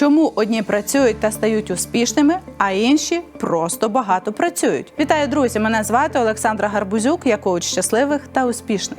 Чому одні працюють та стають успішними, а інші просто багато працюють? Вітаю, друзі! Мене звати Олександра Гарбузюк, я коуч щасливих та успішних.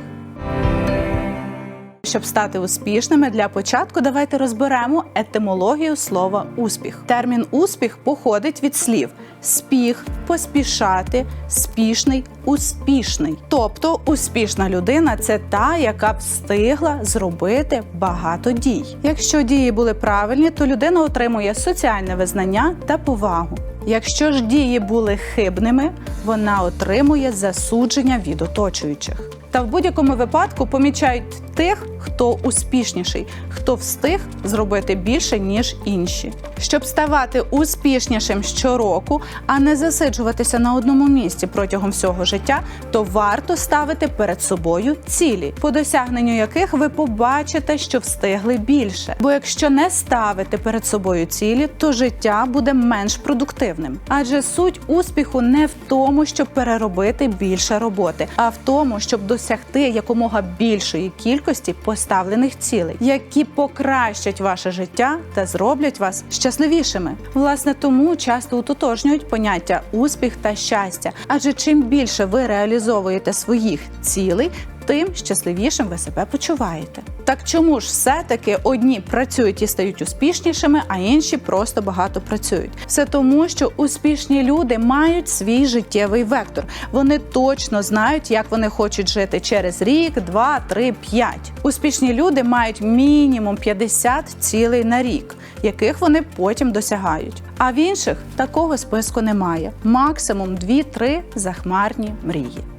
Щоб стати успішними, для початку давайте розберемо етимологію слова успіх. Термін успіх походить від слів спіх, поспішати, спішний, успішний. Тобто успішна людина це та, яка встигла зробити багато дій. Якщо дії були правильні, то людина отримує соціальне визнання та повагу. Якщо ж дії були хибними, вона отримує засудження від оточуючих. Та в будь-якому випадку помічають тих, хто успішніший, хто встиг зробити більше ніж інші. Щоб ставати успішнішим щороку, а не засиджуватися на одному місці протягом всього життя, то варто ставити перед собою цілі, по досягненню яких ви побачите, що встигли більше. Бо якщо не ставити перед собою цілі, то життя буде менш продуктивним. Адже суть успіху не в тому, щоб переробити більше роботи, а в тому, щоб досягти якомога більшої кількості поставлених цілей, які покращать ваше життя та зроблять вас щасливішими. Власне, тому часто утотожнюють поняття успіх та щастя. Адже чим більше ви реалізовуєте своїх цілей, тим щасливішим ви себе почуваєте. Так чому ж все-таки одні працюють і стають успішнішими, а інші просто багато працюють? Все тому, що успішні люди мають свій життєвий вектор. Вони точно знають, як вони хочуть жити через рік, два, три, п'ять. Успішні люди мають мінімум 50 цілей на рік, яких вони потім досягають. А в інших такого списку немає. Максимум 2-3 захмарні мрії.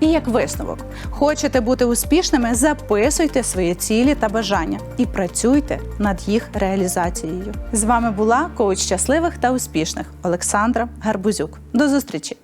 І як висновок, хочете бути успішними, записуйте свої цілі та бажання і працюйте над їх реалізацією. З вами була коуч щасливих та успішних Олександра Гарбузюк. До зустрічі!